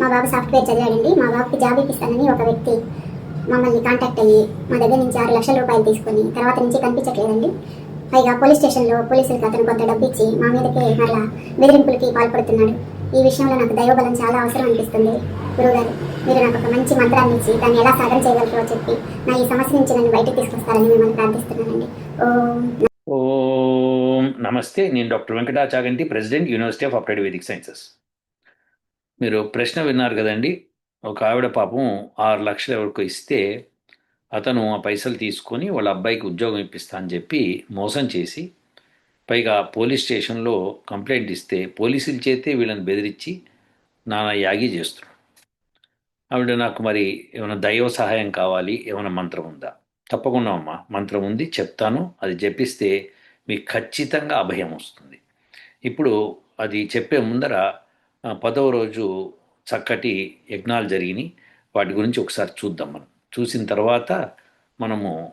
మా బాబు సాఫ్ట్వేర్ చదివాడండి. మా బాబుకి జాబ్ ఇప్పిస్తానని ఒక వ్యక్తి మమ్మల్ని కాంటాక్ట్ అయ్యి మా దగ్గర నుంచి ఆరు లక్షల రూపాయలు తీసుకొని తర్వాత నుంచి కనిపించట్లేదండి. పైగా పోలీస్ స్టేషన్లో పోలీసులకు అతను కొంత డబ్బు ఇచ్చి మా మీదకే మరలా బెదిరింపులకి పాల్పడుతున్నాడు. ఈ విషయంలో నాకు దైవబలం చాలా అవసరం అనిపిస్తుంది. గురువుగారు మీరు నాకు ఒక మంచి మంత్రాన్ని ఇచ్చి దాన్ని ఎలా సాధన చేయగలరో చెప్పి నా ఈ సమస్య నుంచి నన్ను బయటకు తీసుకొస్తారని మిమ్మల్ని ప్రార్థిస్తున్నానండి. ఓం ఓం నమస్తే. నేను doctor Venkata Chaganti president university of applied Vedic sciences మీరు ప్రశ్న విన్నారు కదండి. ఒక ఆవిడ పాపం ఆరు లక్షలు ఎవరికో ఇస్తే అతను ఆ పైసలు తీసుకొని వాళ్ళ అబ్బాయికి ఉద్యోగం ఇప్పిస్తా అని చెప్పి మోసం చేసి పైగా పోలీస్ స్టేషన్లో కంప్లైంట్ ఇస్తే పోలీసులు చేతే వీళ్ళని బెదిరించి నానా యాగి చేస్తున్నాడు. ఆవిడ నాకు మరి ఏమైనా దైవ సహాయం కావాలి ఏమైనా మంత్రం ఉందా? తప్పకుండా అమ్మా మంత్రం ఉంది చెప్తాను. అది జపిస్తే మీకు ఖచ్చితంగా అభయం వస్తుంది. ఇప్పుడు అది చెప్పే ముందర పదవ రోజు చక్కటి యజ్ఞాలు జరిగినాయి. వాటి గురించి ఒకసారి చూద్దాం మనం. చూసిన తర్వాత మనము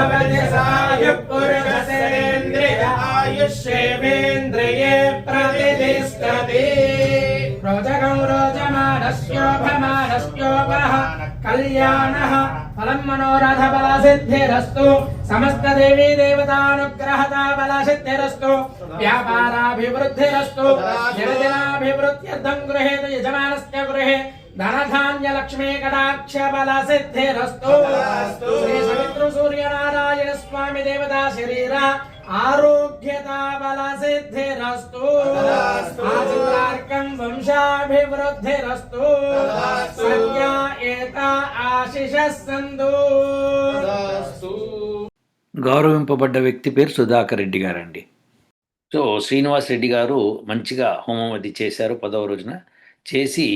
శతమానం భవతి సాయుః పురుషసేంద్రియ ఆయుష్యేవేంద్రియే ప్రతిష్టతి రోజగం రోజమానస్యోభమానస్యోపః కళ్యాణః ఫలం మనోరథ బల సిద్ధిరస్తు సమస్త దేవీ దేవతానుగ్రహత బల సిద్ధిరస్తు వ్యాపారాభివృద్ధిరస్తు దినదినాభివృద్ధ్యర్థం గృహేతు యజమానస్య గృహే ధనధాన్య లక్ష్మీ కటాక్ష బల సిద్ధిరస్తు శ్రీ సవిత్రు సూర్యనారాయణ స్వామి దేవతా శరీర ఆరోగ్యత బల సిద్ధిరస్తు ఆచిత్రార్కం వంశాభివృద్ధిరస్తు సత్య ఏత ఆశిష సందు గౌరవింపబడ్డ వ్యక్తి పేరు సుధాకర్ రెడ్డి గారండి. సో శ్రీనివాస్ రెడ్డి గారు మంచిగా హోమం అది చేశారు పదవ రోజున. చేసి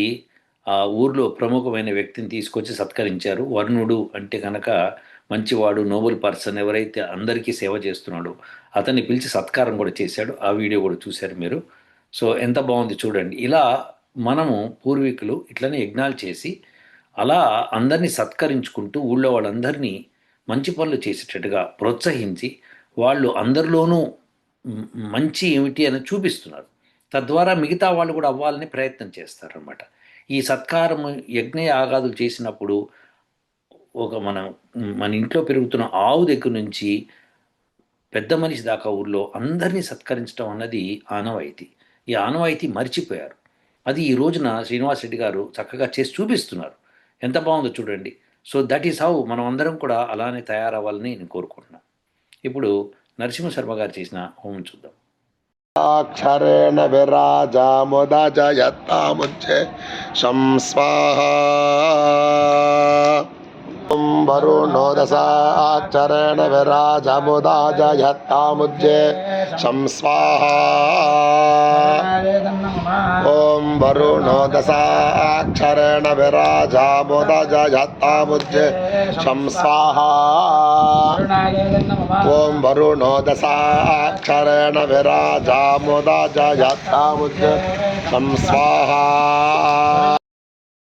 ఆ ఊర్లో ప్రముఖమైన వ్యక్తిని తీసుకొచ్చి సత్కరించారు. వర్ణుడు అంటే కనుక మంచివాడు నోబెల్ పర్సన్ ఎవరైతే అందరికీ సేవ చేస్తున్నాడో అతన్ని పిలిచి సత్కారం కూడా చేశాడు. ఆ వీడియో కూడా చూశారు మీరు. సో ఎంత బాగుంది చూడండి. ఇలా మనము పూర్వీకులు ఇట్లనే యజ్ఞాలు చేసి అలా అందరినీ సత్కరించుకుంటూ ఊళ్ళో వాళ్ళందరినీ మంచి పనులు చేసేటట్టుగా ప్రోత్సహించి వాళ్ళు అందరిలోనూ మంచి ఏమిటి అని చూపిస్తున్నారు. తద్వారా మిగతా వాళ్ళు కూడా అవ్వాలని ప్రయత్నం చేస్తారనమాట ఈ సత్కారం యజ్ఞ యాగాదులు చేసినప్పుడు ఒక మన మన ఇంట్లో పెరుగుతున్న ఆవు దగ్గర నుంచి పెద్ద మనిషి దాకా ఊర్లో అందరినీ సత్కరించడం అన్నది ఆనవాయితీ. ఈ ఆనవాయితీ మర్చిపోయారు. అది ఈ రోజున శ్రీనివాస్ రెడ్డి గారు చక్కగా చేసి చూపిస్తున్నారు. ఎంత బాగుందో చూడండి. సో దట్ ఈస్ హౌ మనం అందరం కూడా అలానే తయారవ్వాలని నేను కోరుకుంటున్నాను. ఇప్పుడు నరసింహ శర్మ గారు చేసిన హోమం చూద్దాం. अक्षरेण विराजामुदजयतामुच्चे मुझे स्वाहा విరాజాముదజయత్తాముచ్చే సంస్వాహా ఓం వరుణో దశాక్షరేణ విరాజముదాజయత్తాముజ్జే సంస్వాహా ఓం వరుణో దశాక్షరేణ విరాజముదజయత్తాముజ్జే సంస్వాహా ఓం వరుణో దశాక్షరేణ విరాజాముదజయత్తాముజ్జ సంస్వాహా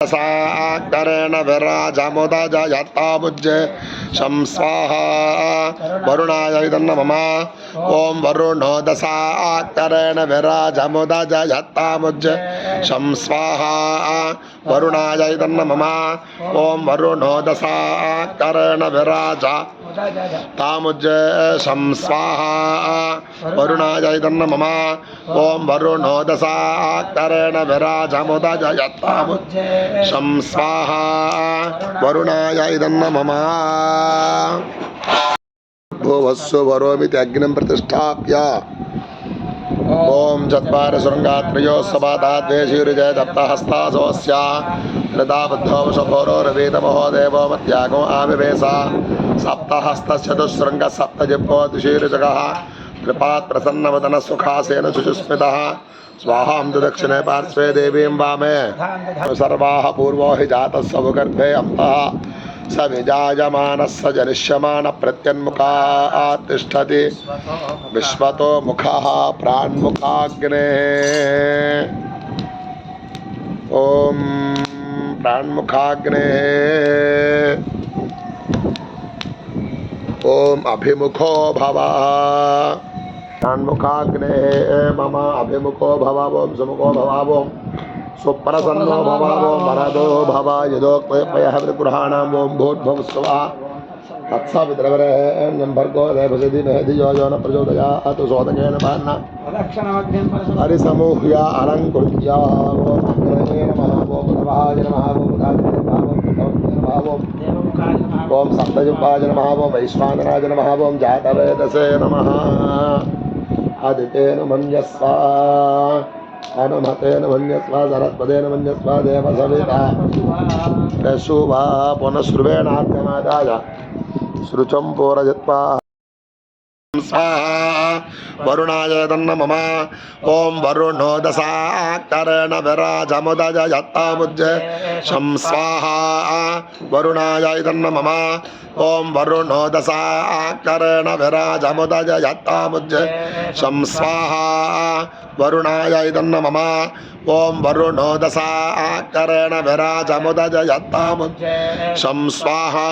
साकरेण विराजमुदजयताभुज्य शं स्वाहा वरुणाय विदन्न मम ॐ वरुणो दशाकरेण विराजमुदजयताभुज्य शं स्वाहा वरुणाय इदन्न मम ॐ वरुणो दशाकरेण विराज तामुज्ज शं स्वाहा वरुणाय इदन्न मम ॐ वरुणो दशाकरेण विराजमुदजयत्तामुज्ज शं स्वाहा वरुणाय इदन्न मम भुवस्सु वरोमिति अग्निं प्रतिष्ठाप्य ॐ चत्वारि शृङ्गात्रयो सपादाद्वेषीरुजय दत्तहस्तासोऽस्य हृदाबद्धोषभोरोरवेदमहो देवो मत्यागो आविवेश। सप्तहस्तश्चतुःशृङ्गः सप्तजिह्वो द्विशीरुजगः कृपात् प्रसन्नवदनः सुखासेन शुचिस्मितः स्वाहां तु दक्षिणे पार्श्वे देवीं वामे। सर्वाः पूर्वो हि जातः सवगर्भे अन्तः। स विजायमानः स जनिष्यमानप्रत्यन्मुखात् तिष्ठति विश्वतो मुखः प्राण्मुखाग्नेः। ॐ प्राण्मुखाग्नेः। ॐ अभिमुखो भव। प्राण्मुखाग्नेः। मम अभिमुखो भव, ॐ सुमुखो भव ॐ स्वप्रसन्नो भव ओम भरदो भव यदो पयः पुराणाम् ओम स्वा हरिसमूह्य अलङ्कृत्य ओम अग्रणे नमः ओम ओम ओम वैश्वानराज नमः ओम जातवेदसे नमः। आदितेन मन्यस्वा। అనుమతేన మన్యస్వ సరస్వతేన మన్యస్వ దేవ సవిత యశుభా పునఃశ్రువేణాద్యమాదాయ శృచం పూరజిత్వా வருணாய தன்ன மம ஓம் வருணோ தசாக்கரண விராஜமுதய யத்தாமுஜ சம்ஸ்வாஹா வருணாய தன்ன மம ஓம் வருணோ தசாக்கரண விராஜமுதய யத்தாமுஜ சம்ஸ்வாஹா வருணாய தன்ன மம ఓం వరుణో దశాకరణ విరాజముదజయత్తాము శం స్వాహా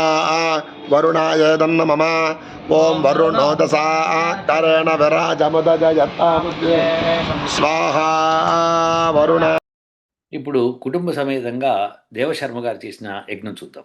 వరుణాయేదన్న మమ ఓం వరుణో దశాకరణ విరాజముదజయత్తాము స్వాహా వరుణ ఇప్పుడు కుటుంబ సమేతంగా దేవశర్మ గారు చేసిన యజ్ఞం చూద్దాం.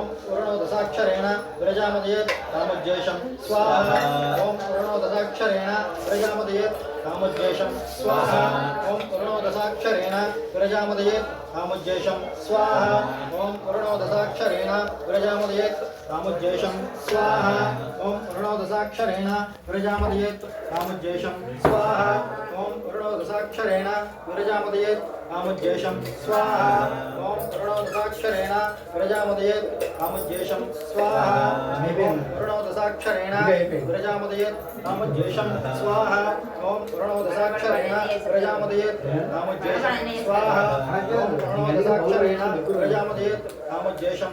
ఓం పూర్ణోదశాక్షరేణ విరజామదయేత్ కామోద్దేశం స్వాహ ఓం పూర్ణోదశాక్షరేణ విరజామదయేత్ కామోద్దేశం స్వాహ ఓం పూర్ణోదశాక్షరేణ విరజామదయేత్ కామోద్దేశం స్వాహ ఓం పూర్ణోదశాక్షరేణ విరజామదయేత్ కాముజ్జేషం స్వాహ ఓం అరుణోదశాక్షరేణ విరజామదయేత్ కాముజ్జేషం స్వాహ ఓం అరుణోదశాక్షరేణ విరజామదయేత్ आमुज्येशं स्वाहा। ॐ तरुणोदसाक्षरेण विरजामुदयेत् आमुज्येशं स्वाहा। ॐ तरुणोदसाक्षरेण विरजामुदयेत् आमुज्येशं स्वाहा। ॐ तरुणोदसाक्षरेण विरजामुदयेत् आमुज्येशं स्वाहा। ॐ तरुणोदसाक्षरेण विरजामुदयेत् आमुज्येशं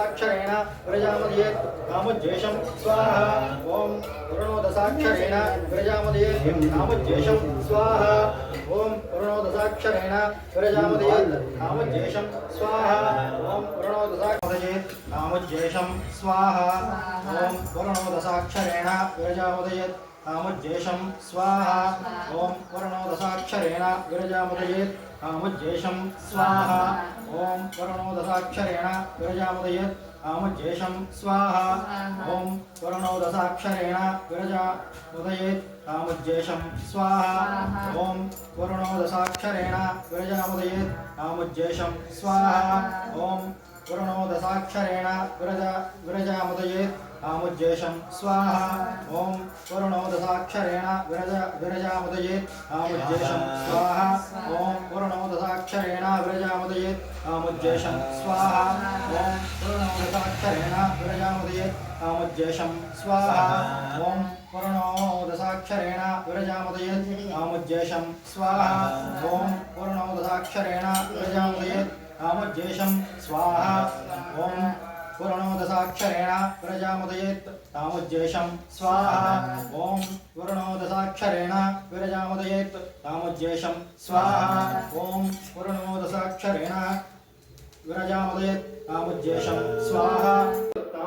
दशाक्षरेण व्रजामदयेत् कामद्वेषं स्वाहा। ॐ वरुणो दशाक्षरेण व्रजामदयेत् कामद्वेषं स्वाहा। ॐ वरुणो दशाक्षरेण व्रजामदयेत् कामद्वेषं स्वाहा। ॐ वरुणो दशाक्षरयेत् कामद्वेषं स्वाहा। ॐ वरुणो दशाक्षरेण व्रजामदयेत् कामज्येषं स्वाहा। ॐ वर्णोदशाक्षरेण विरजामुदयेत् कामज्येषं स्वाहा। ఓం స్వర్ణోదసాక్షరేణ విరజాముదయత్. ఆముజ్యేషం స్వాహ. ఓం స్వర్ణోదసాక్షరేణ విరజా ఉదయేత్ ఆముజ్యేషం స్వాహ. ఓం స్వర్ణోదసాక్షరేణ విరజాముదయేత్. ఆముజ్యేషం స్వాహ. ఓం స్వర్ణోదసాక్షరేణ విరజ విరజాముదయేత్. ఆముజ్యేషం. స్వాహ. ఓం వరుణోదసాక్షరేణ విరజ విరజాముదయేత్. ఆముజ్యేషం. స్వాహ. ఓం వరుణోదసాక్షరేణ విరజాముదయేత్. ఆముజ్యేషం. స్వాహ. ఓం వరుణోదసాక్షరేణ విరజాముదయేత్. ఆముజ్యేషం. స్వాహ. ఓం వరుణోదసాక్షరేణ విరజాముదయేత్. ఆముజ్యేషం. స్వాహ. ఓం వరుణోదసాక్షరేణ విరజాముదయేత్. ఆముజ్యేషం. స్వాహ. ఓం वरुणो दशाक्षरेण विरजामुदयेत् कामुज्येषं स्वाहा ॐ वरुणो दशाक्षरेण विरजामुदयेत् कामुज्येषं स्वाहा ॐ वरुणो दशाक्षरेण विरजामुदयेत् कामुज्येषं स्वाहा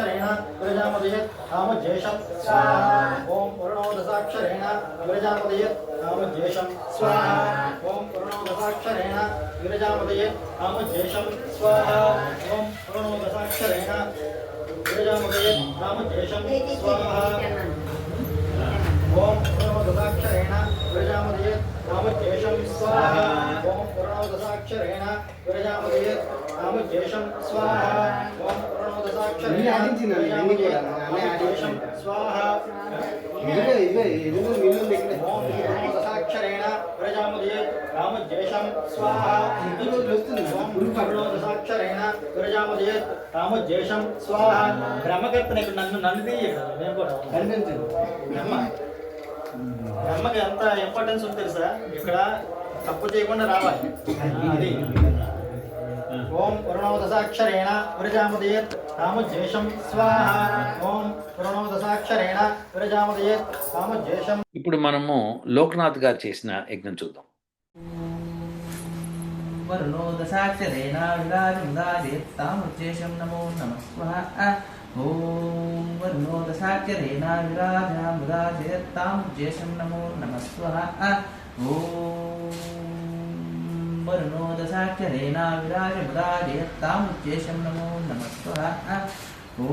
మాకు సమితులు తాముజ్యేషం స్వాహ ఓం పూర్ణోదశాక్షరేణ విరజాముదయేత్ తాముజ్యేషం స్వాహ ఓం పూర్ణోదశాక్షరేణ విరజాముదయేత్ తాముజ్యేషం స్వాహ ఓం పూర్ణోదశాక్షరేణ విరజాముదయేత్ తాముజ్యేషం స్వాహ ఓం పూర్ణోదశాక్షరేణ విరజాముదయేత్ తాముజ్యేషం స్వాహ ఓం పూర్ణోదశాక్షరేణ విరజాముదయేత్ తాముజ్యేషం స్వాహ. ఓం స్వాహ. ఓం ఓం బ్రహ్మకర్తని ఇక్కడ నన్ను నన్ను నేను కూడా. బ్రహ్మ. బ్రహ్మకి ఎంత ఇంపార్టెన్స్ ఉంది తెలుసా ఇక్కడ తప్పు చేయకుండా రావాలి. అది. ఓం పురణోదశాక్షరేణ విరజామదయేత్. రామజేషం స్వాహ. ఓం పురణోదశాక్షరేణ వ్రజామదయత్. రామజేషం ఇప్పుడు మనము లోక్నాథ్ గారు చేసిన యజ్ఞం చూద్దాం. వరుణోదశాక్షరేణ నమో నమ. స్వాహ. ఓం నమో నమ. స్వాహ. वरुणो दशाक्षरेण विराजमुदादेत्तामुच्चेशं नमो नमः स्वः ॐ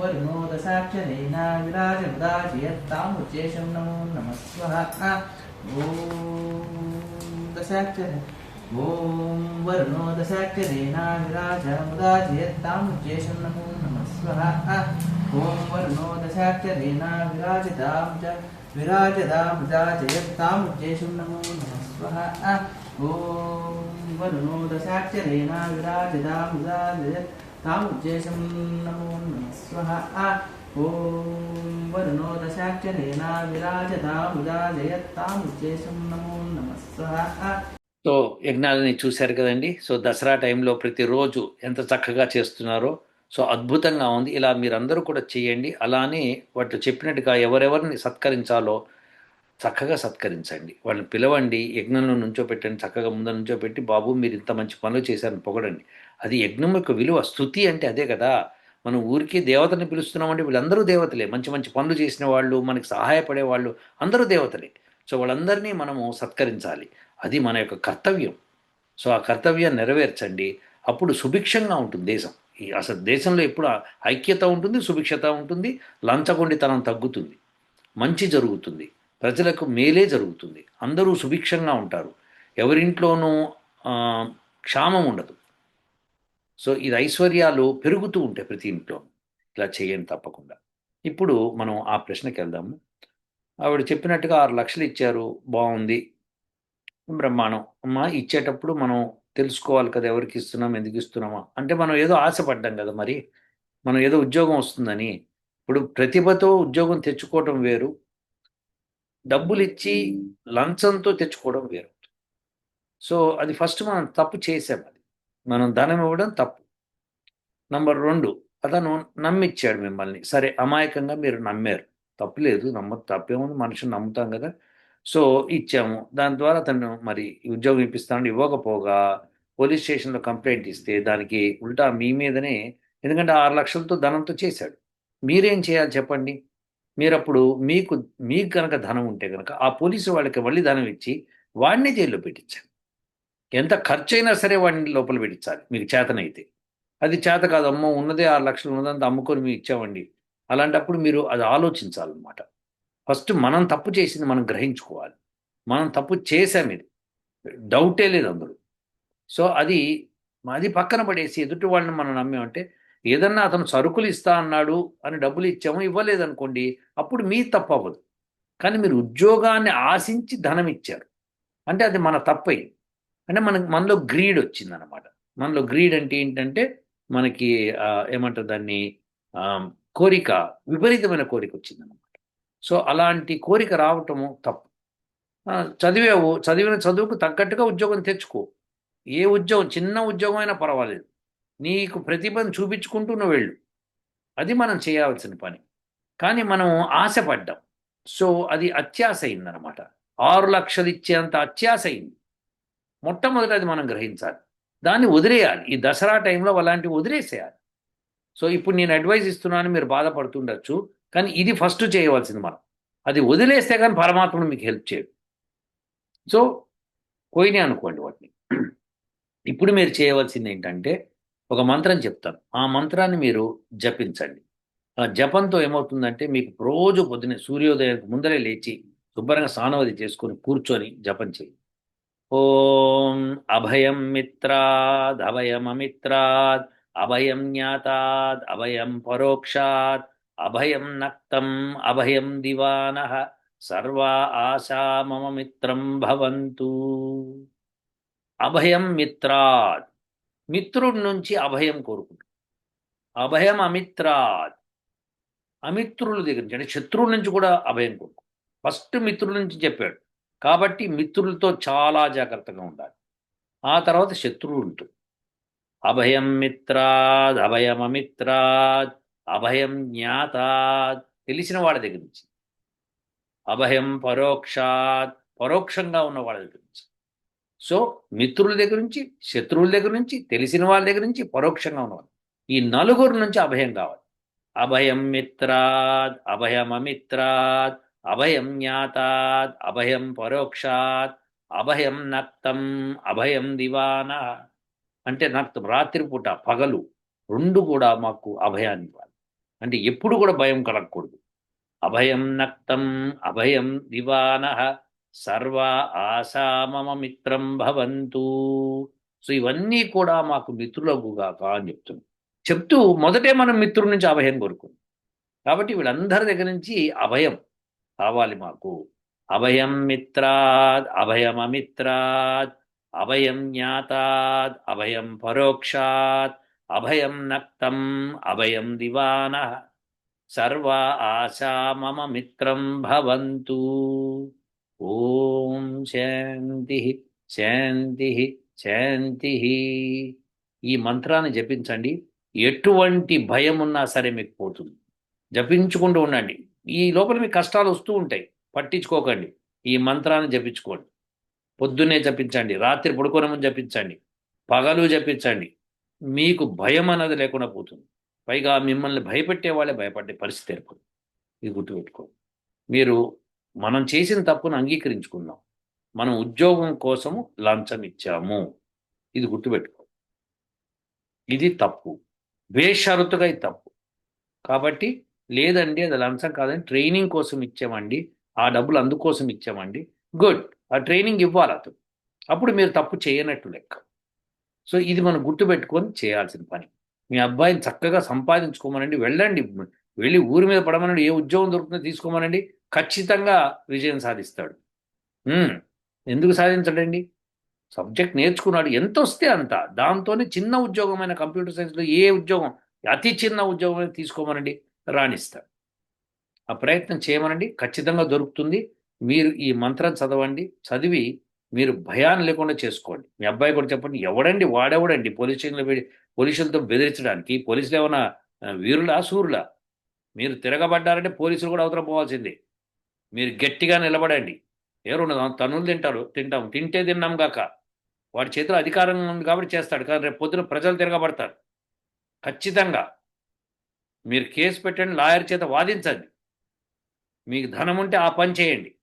वरुणो दशाक्षरेण विराजमुदादेत्तामुच्चेशं नमो नमः स्वः ॐ दशाक्षर ॐ वर्णो दशाक्षरेण विराजमुदाजयत्तामुज्जेशं नमो नमः स्वः ॐ वर्णो दशाक्षरेण विराजतां च विराजदामुदाजयत्तामुज्जेशं नमो नमः సో యజ్ఞాలని చూశారు కదండి. సో దసరా టైంలో ప్రతిరోజు ఎంత చక్కగా చేస్తున్నారో సో అద్భుతంగా ఉంది. ఇలా మీరందరూ కూడా చేయండి. అలానే వాటి చెప్పినట్టుగా ఎవరెవరిని సత్కరించాలో చక్కగా సత్కరించండి. వాళ్ళని పిలవండి యజ్ఞంలో నుంచో పెట్టండి చక్కగా ముందు నుంచోపెట్టి బాబు మీరు ఇంత మంచి పనులు చేశారని పొగడండి. అది యజ్ఞం యొక్క విలువ స్థుతి అంటే అదే కదా. మనం ఊరికే దేవతని పిలుస్తున్నామంటే వీళ్ళందరూ దేవతలే. మంచి మంచి పనులు చేసిన వాళ్ళు మనకి సహాయపడే వాళ్ళు అందరూ దేవతలే. సో వాళ్ళందరినీ మనము సత్కరించాలి. అది మన యొక్క కర్తవ్యం. సో ఆ కర్తవ్యాన్ని నెరవేర్చండి. అప్పుడు సుభిక్షంగా ఉంటుంది దేశం. ఈ అసలు దేశంలో ఎప్పుడు ఐక్యత ఉంటుంది సుభిక్షత ఉంటుంది లంచగొండితనం తగ్గుతుంది. మంచి జరుగుతుంది. ప్రజలకు మేలే జరుగుతుంది. అందరూ సుభిక్షంగా ఉంటారు. ఎవరింట్లోనూ క్షామం ఉండదు. సో ఇది ఐశ్వర్యాలు పెరుగుతూ ఉంటాయి ప్రతి ఇంట్లో. ఇలా చేయండి తప్పకుండా. ఇప్పుడు మనం ఆ ప్రశ్నకి వెళ్దాము. ఆవిడ చెప్పినట్టుగా ఆరు లక్షలు ఇచ్చారు. బాగుంది. బ్రహ్మాండం. అమ్మా ఇచ్చేటప్పుడు మనం తెలుసుకోవాలి కదా ఎవరికి ఇస్తున్నాం ఎందుకు ఇస్తున్నామా? అంటే మనం ఏదో ఆశపడ్డాం కదా మరి. మనం ఏదో ఉద్యోగం వస్తుందని. ఇప్పుడు ప్రతిభతో ఉద్యోగం తెచ్చుకోవటం వేరు. డబ్బులు ఇచ్చి లంచంతో తెచ్చుకోవడం వేరు. సో అది ఫస్ట్ మనం తప్పు చేసాం అది. మనం ధనం ఇవ్వడం తప్పు. నంబర్ రెండు అతను నమ్మిచ్చాడు మిమ్మల్ని. సరే అమాయకంగా మీరు నమ్మారు. తప్పులేదు నమ్మ తప్పేముంది మనుషులు నమ్ముతాం కదా. సో ఇచ్చాము. దాని ద్వారా తను మరి ఉద్యోగం ఇప్పిస్తానని ఇవ్వకపోగా పోలీస్ స్టేషన్లో కంప్లైంట్ ఇస్తే దానికి ఉల్టా మీ మీదనే ఎందుకంటే ఆరు లక్షలతో ధనంతో చేశాడు. మీరేం చేయాలి చెప్పండి? మీరు అప్పుడు మీకు మీకు కనుక ధనం ఉంటే కనుక ఆ పోలీసు వాళ్ళకి మళ్ళీ ధనం ఇచ్చి వాడిని జైల్లో పెట్టించాలి ఎంత ఖర్చు అయినా సరే వాడిని లోపల పెట్టించాలి మీకు చేతనైతే. అది చేత కాదు అమ్మ ఉన్నదే ఆరు లక్షలు ఉన్నదంతా అమ్ముకొని మేము ఇచ్చామండి. అలాంటప్పుడు మీరు అది ఆలోచించాలన్నమాట. ఫస్ట్ మనం తప్పు చేసింది మనం గ్రహించుకోవాలి. మనం తప్పు చేసాం ఇది. డౌటే లేదు అందులో. సో అది అది పక్కన పడేసి ఎదుటి వాళ్ళని మనం నమ్మామంటే ఏదన్నా అతను సరుకులు ఇస్తా అన్నాడు అని డబ్బులు ఇచ్చాము ఇవ్వలేదనుకోండి అప్పుడు మీ తప్పు అవ్వదు. కానీ మీరు ఉద్యోగాన్ని ఆశించి ధనం ఇచ్చారు. అంటే అది మన తప్పై అంటే మనకి మనలో గ్రీడ్ వచ్చిందనమాట మనలో గ్రీడ్ అంటే ఏంటంటే మనకి ఏమంటారు దాన్ని కోరిక విపరీతమైన కోరిక వచ్చిందనమాట సో అలాంటి కోరిక రావటము తప్పు. చదివావు చదివిన చదువుకు తగ్గట్టుగా ఉద్యోగం తెచ్చుకో. ఏ ఉద్యోగం చిన్న ఉద్యోగం అయినా పర్వాలేదు. నీకు ప్రతిభను చూపించుకుంటూ నువ్వు వెళ్ళు. అది మనం చేయాల్సిన పని. కానీ మనం ఆశపడ్డాం. సో అది అత్యాశ అయిందనమాట ఆరు లక్షలు ఇచ్చేంత అత్యాశ అయింది. మొట్టమొదట అది మనం గ్రహించాలి. దాన్ని వదిలేయాలి. ఈ దసరా టైంలో అలాంటివి వదిలేసేయాలి. సో ఇప్పుడు నేను అడ్వైస్ ఇస్తున్నాను మీరు బాధపడుతుండొచ్చు. కానీ ఇది ఫస్ట్ చేయవలసింది మనం. అది వదిలేస్తే కానీ పరమాత్ముడు మీకు హెల్ప్ చేయడు. సో పోయినాయి అనుకోండి వాటిని. ఇప్పుడు మీరు చేయవలసింది ఏంటంటే ఒక మంత్రం చెప్తాను. ఆ మంత్రాన్ని మీరు జపించండి. ఆ జపంతో ఏమవుతుందంటే మీకు రోజు పొద్దునే సూర్యోదయానికి ముందరే లేచి శుభ్రంగా స్నానవది చేసుకొని కూర్చొని జపం చేయి ఓం అభయం మిత్రాద్ అభయం అమిత్రాద్ అభయం జ్ఞాతాద్ అభయం పరోక్షాత్ అభయం నక్తం అభయం దివాన సర్వా ఆశా మమ మిత్రం భవంతు. అభయం మిత్రాద్. మిత్రుడి నుంచి అభయం కోరుకుంటాం. అభయం అమిత్రాద్. అమిత్రుల దగ్గర నుంచి అంటే శత్రువుల నుంచి కూడా అభయం కోరుకు ఫస్ట్ మిత్రుల నుంచి చెప్పాడు. కాబట్టి మిత్రులతో చాలా జాగ్రత్తగా ఉండాలి. ఆ తర్వాత శత్రువు ఉంటుంది అభయం మిత్రాద్ అభయం అమిత్రాద్ అభయం జ్ఞాతాద్ తెలిసిన వాళ్ళ దగ్గర నుంచి. అభయం పరోక్షాత్ పరోక్షంగా ఉన్న వాళ్ళ దగ్గర నుంచి. సో మిత్రుల దగ్గర నుంచి శత్రువుల దగ్గర నుంచి తెలిసిన వాళ్ళ దగ్గర నుంచి పరోక్షంగా ఉన్నవాళ్ళు. ఈ నలుగురు నుంచి అభయం కావాలి. అభయం మిత్రాద్ అభయం అమిత్రాద్ అభయం జ్ఞాతాద్ అభయం పరోక్షాత్ అభయం నక్తం అభయం దివాన. అంటే నక్తం రాత్రిపూట పగలు రెండు కూడా మాకు అభయాన్ని ఇవ్వాలి. అంటే ఎప్పుడు కూడా భయం కలగకూడదు. అభయం నక్తం అభయం దివాన సర్వ ఆశా మమ మిత్రం భవంతు. సో ఇవన్నీ కూడా మాకు మిత్రులగుగాక అని చెప్తున్నాం. చెప్తూ మొదటే మనం మిత్రుడి నుంచి అభయం కోరుకుంది కాబట్టి వీళ్ళందరి దగ్గర నుంచి అభయం కావాలి మాకు. అభయం మిత్రాద్ అభయం అమిత్రాద్ అభయం జ్ఞాతాద్ అభయం పరోక్షాత్ అభయం నక్తం అభయం దివాన. సర్వ ఆశా మమ మిత్రం భవంతు. ఓం శాంతి శాంతి శాంతి. ఈ మంత్రాన్ని జపించండి. ఎటువంటి భయం ఉన్నా సరే మీకు పోతుంది. జపించుకుంటూ ఉండండి. ఈ లోపల మీకు కష్టాలు వస్తూ ఉంటాయి. పట్టించుకోకండి. ఈ మంత్రాన్ని జపించుకోండి. పొద్దున్నే జపించండి. రాత్రి పడుకోనము జపించండి. పగలు జపించండి. మీకు భయం అన్నది లేకుండా పోతుంది. పైగా మిమ్మల్ని భయపెట్టే వాళ్ళే భయపడే పరిస్థితి ఏర్పడు ఇది గుర్తుపెట్టుకోండి. మీరు మనం చేసిన తప్పును అంగీకరించుకుందాం మనం ఉద్యోగం కోసము లంచం ఇచ్చాము ఇది గుర్తుపెట్టుకో. ఇది తప్పు. బేషరతుగా ఇది తప్పు. కాబట్టి లేదండి అది లంచం కాదని ట్రైనింగ్ కోసం ఇచ్చామండి. ఆ డబ్బులు అందుకోసం ఇచ్చామండి. గుడ్. ఆ ట్రైనింగ్ ఇవ్వాలి అతను. అప్పుడు మీరు తప్పు చేయనట్టు లెక్క. సో ఇది మనం గుర్తుపెట్టుకొని చేయాల్సిన పని. మీ అబ్బాయిని చక్కగా సంపాదించుకోమనండి. వెళ్ళండి. వెళ్ళి ఊరి మీద పడమనండి. ఏ ఉద్యోగం దొరుకుతుందో తీసుకోమనండి. ఖచ్చితంగా విజయం సాధిస్తాడు. ఎందుకు సాధించడండి? సబ్జెక్ట్ నేర్చుకున్నాడు. ఎంత వస్తే అంత. దాంతోనే చిన్న ఉద్యోగమైన కంప్యూటర్ సైన్స్లో ఏ ఉద్యోగం అతి చిన్న ఉద్యోగం తీసుకోమనండి రాణిస్తాడు. ఆ ప్రయత్నం చేయమనండి. ఖచ్చితంగా దొరుకుతుంది. మీరు ఈ మంత్రం చదవండి. చదివి మీరు భయాన్ని లేకుండా చేసుకోండి. మీ అబ్బాయి కూడా చెప్పండి ఎవడండి? వాడెవడండి? పోలీస్ స్టేషన్లో పోలీసులతో బెదిరించడానికి పోలీసులు ఏమైనా వీరులా సూరులా? మీరు తిరగబడ్డారంటే పోలీసులు కూడా అవతల పోవాల్సిందే. మీరు గట్టిగా నిలబడండి. ఎవరు తనులు తింటారు తింటాం తింటే తిన్నాం కాక వాడి చేతిలో అధికారం ఉంది కాబట్టి చేస్తాడు. కానీ రేపు పొద్దున ప్రజలు తిరగబడతారు. ఖచ్చితంగా. మీరు కేసు పెట్టండి లాయర్ చేత వాదించండి. మీకు ధనం ఉంటే ఆ పని చేయండి.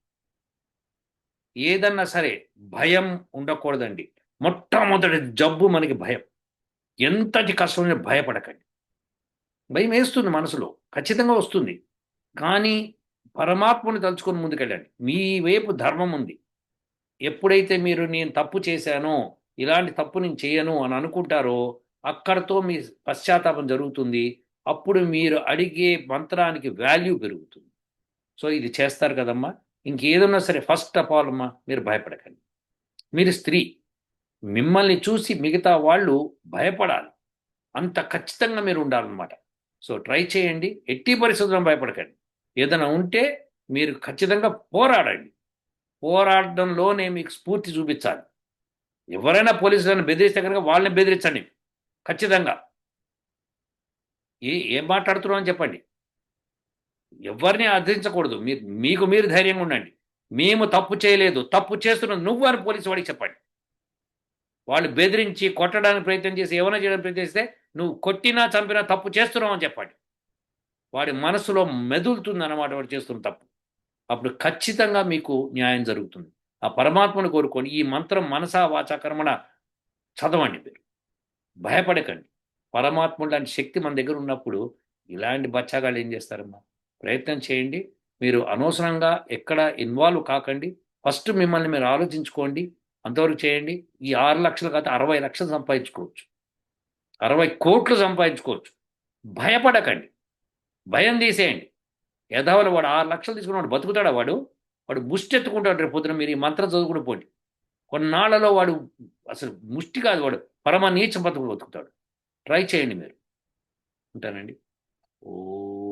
ఏదన్నా సరే భయం ఉండకూడదండి. మొట్టమొదటి జబ్బు మనకి భయం. ఎంతటి కష్టం భయపడకండి. భయం వేస్తుంది మనసులో. ఖచ్చితంగా వస్తుంది. కానీ పరమాత్మని తలుచుకొని ముందుకెళ్ళండి. మీ వైపు ధర్మం ఉంది. ఎప్పుడైతే మీరు నేను తప్పు చేశానో ఇలాంటి తప్పు నేను చేయను అని అనుకుంటారో అక్కడతో మీ పశ్చాత్తాపం జరుగుతుంది. అప్పుడు మీరు అడిగే మంత్రానికి వాల్యూ పెరుగుతుంది. సో ఇది చేస్తారు కదమ్మా. ఇంకేదన్నా సరే ఫస్ట్ ఆఫ్ ఆల్ అమ్మా మీరు భయపడకండి. మీరు స్త్రీ మిమ్మల్ని చూసి మిగతా వాళ్ళు భయపడాలి. అంత ఖచ్చితంగా మీరు ఉండాలన్నమాట. సో ట్రై చేయండి. ఎట్టి పరిస్థితుల్లో భయపడకండి. ఏదైనా ఉంటే మీరు ఖచ్చితంగా పోరాడండి. పోరాడడంలోనే మీకు స్ఫూర్తి చూపించాలి. ఎవరైనా పోలీసులను బెదిరిస్తే కనుక వాళ్ళని బెదిరించండి. ఖచ్చితంగా. ఏ ఏం మాట్లాడుతున్నావు అని చెప్పండి. ఎవరిని అర్థించకూడదు మీరు మీకు మీరు ధైర్యంగా ఉండండి. మేము తప్పు చేయలేదు. తప్పు చేస్తున్న నువ్వు అని పోలీసు వాడికి చెప్పండి. వాళ్ళు బెదిరించి కొట్టడానికి ప్రయత్నం చేసి ఏమైనా చేయడానికి ప్రయత్నం చేస్తే నువ్వు కొట్టినా చంపినా తప్పు చేస్తున్నావు అని చెప్పండి. వాడి మనసులో మెదులుతుంది అన్నమాట వాడు చేస్తున్న తప్పు. అప్పుడు ఖచ్చితంగా మీకు న్యాయం జరుగుతుంది. ఆ పరమాత్మను కోరుకొని ఈ మంత్రం మనసా వాచా కర్మణ చదవండి మీరు. భయపడకండి. పరమాత్మ లాంటి శక్తి మన దగ్గర ఉన్నప్పుడు ఇలాంటి బచ్చాగాళ్ళు ఏం చేస్తారమ్మా? ప్రయత్నం చేయండి. మీరు అనవసరంగా ఎక్కడ ఇన్వాల్వ్ కాకండి. ఫస్ట్ మిమ్మల్ని మీరు ఆలోచించుకోండి. అంతవరకు చేయండి. ఈ ఆరు లక్షలు కాదు అరవై లక్షలు సంపాదించుకోవచ్చు. అరవై కోట్లు సంపాదించుకోవచ్చు. భయపడకండి. భయం తీసేయండి. యథావల వాడు ఆరు లక్షలు తీసుకున్నాడు బతుకుతాడా వాడు? వాడు ముష్టి ఎత్తుకుంటాడు రేపు పొద్దున మీరు ఈ మంత్రం చదువుకుని పోండి. కొన్నాళ్ళలో వాడు అసలు ముష్టి కాదు వాడు పరమ నీచం బతుకుడు బతుకుతాడు. ట్రై చేయండి మీరు. ఉంటానండి. ఓ